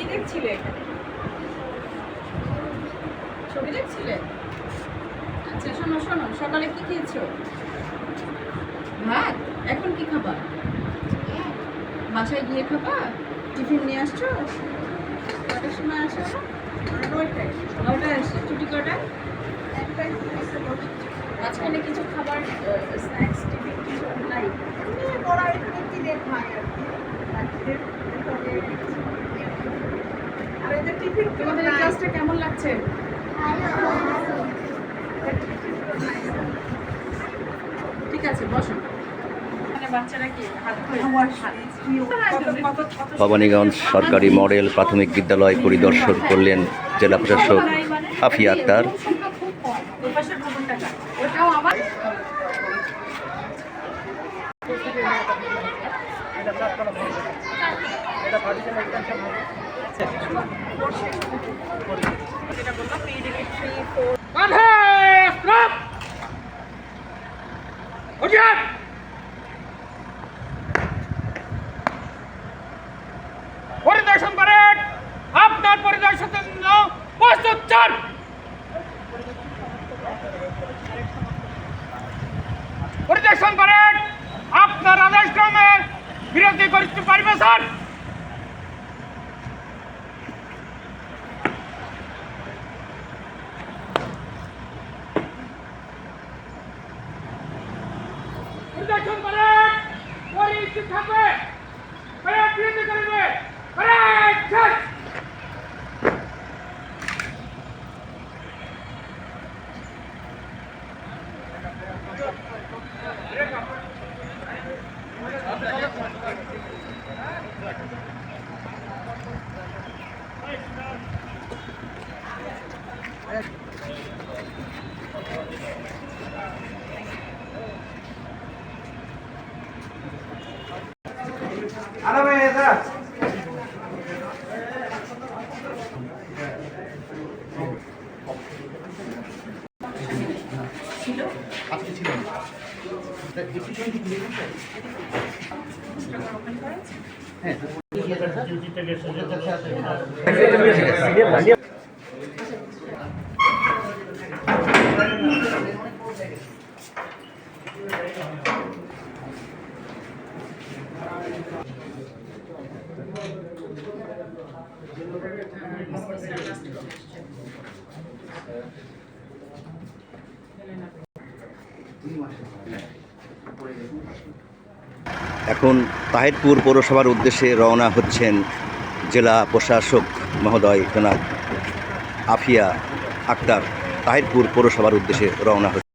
কি দেখছিলে? ছবি দেখছিলে? আচ্ছা শোনো শোনো সকালে কি খেয়েছো? ভাত? এখন কি খাবা? বাসায় গিয়ে খাবা? টিফিন নিয়ে আসছো? কটার সময় আসো? নটায় আসছে? ছুটি কটায় মাঝখানে কিছু খাবার স্ন্যাক্স টিফিন কিছু নাই? তোমাদের এই ক্লাসটা কেমন লাগছে? ঠিক আছে বসো। মানে ভবানীগঞ্জ সরকারি মডেল প্রাথমিক বিদ্যালয় পরিদর্শন করলেন জেলা প্রশাসক আফিয়া আক্তার। পরিদর্শন করেন আপনার পরিদর্শনের জন্য প্রস্তুত চান পরিদর্শন করেন। আপনার আদেশ বিরোধী করতে পারবে, স্যার? পরিদর্শন করেন পরিস্থিতি থাকবে করে করবে করে শেষ এখন তাহিরপুর পৌরসভার উদ্দেশ্যে রওনা হচ্ছেন জেলা প্রশাসক মহোদয় জনাব আফিয়া আক্তার। তাহিরপুর পৌরসভার উদ্দেশ্যে রওনা হচ্ছেন।